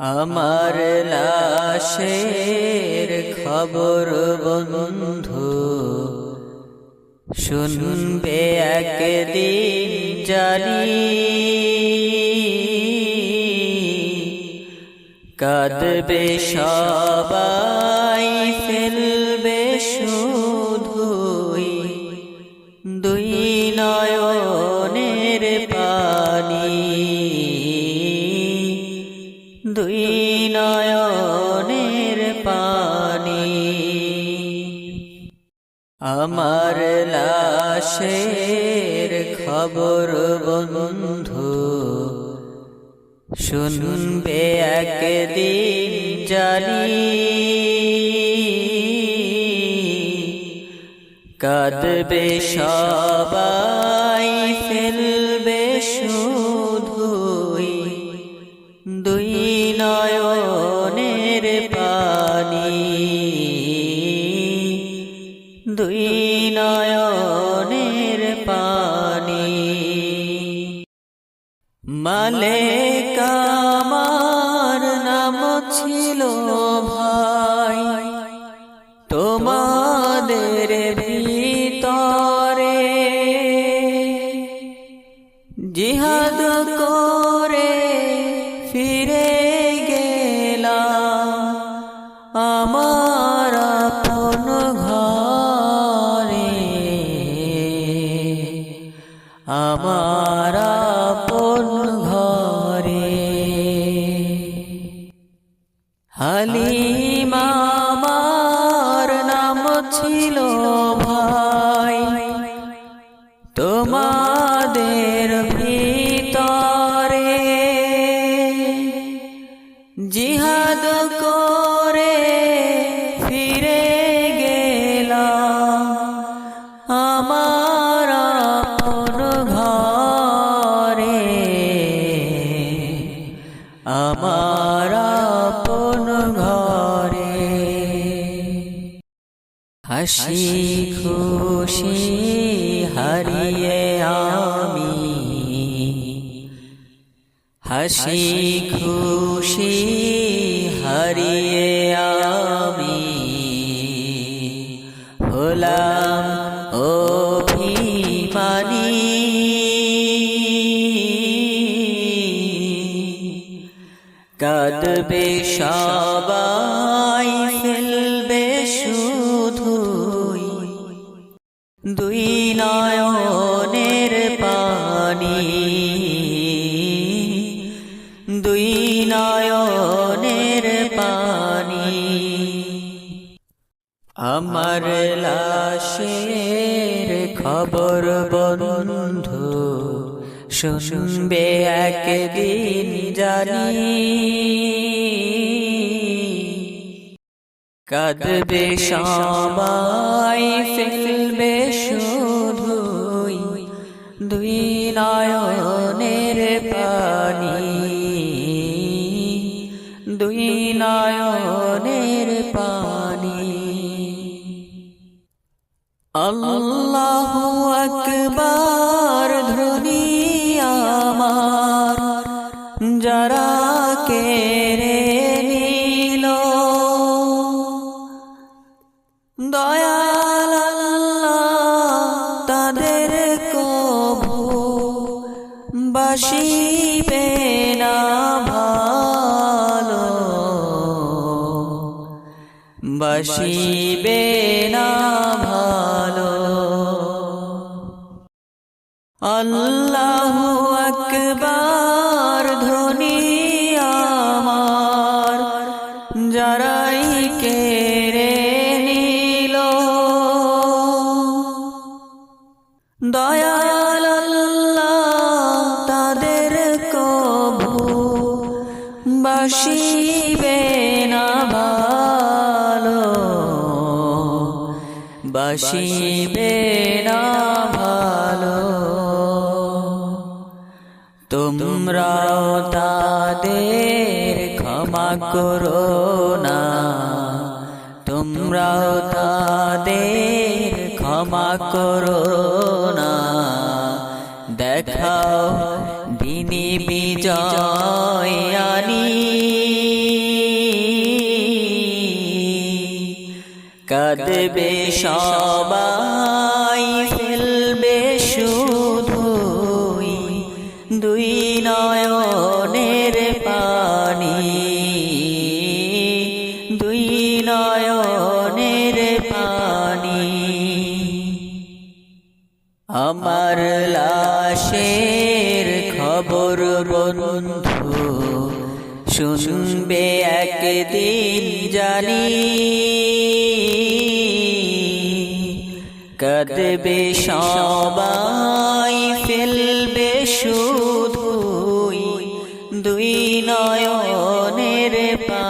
আমার লাশের খবর বন্ধু শুনবে একদিন জানি। কাঁদবে সবাই ফেলবে শুধুই আমার লাশের খবর বন্ধু শুনবে একদিন জানি। কাঁদবে সবাই ফেলবে। দুই নয়নের পানি। মালেক আমার আপন ঘরে। হালিমা আমার নাম ছিল ভাই। তোমাদের ভিতরে জিহাদ করে আমার আপন ঘরে। হাসি খুশি হারিয়ে আমি। হাসি খুশি হারিয়ে আমি। হলাম কাঁদবে সবাই ফেলবে শুধুই দুই নয়নের পানি দুই নয়নের পানি। আমার লাশের খবর বন্ধু। শুনবে একদিন জানি। কাঁদবে সবাই, ফেলবে শুধুই দুই নয়নের পানি। দুই নয়নের পানি। আল্লাহু আকবার। তাদের কভু বাসিবে না ভালো। বাসিবে না ভালো। আল্লাহু আকবার ধ্বনি আমার। যারাই বাসিবে না ভালো। বাসিবে না ভালো। তোমরাও তাদের ক্ষমা করো না। তোমরাও তাদের ক্ষমা করো না। দেখাও দিনী বিজয় কাঁদবে সবাই, ফেলবে শুধুই দুই নয়নের পানি। দুই নয়নের পানি। আমার লাশের খবর বন্ধু, শুনবে একদিন জানি। কদবে সবাই ফেলবে শুধুই দুই নয়নের পা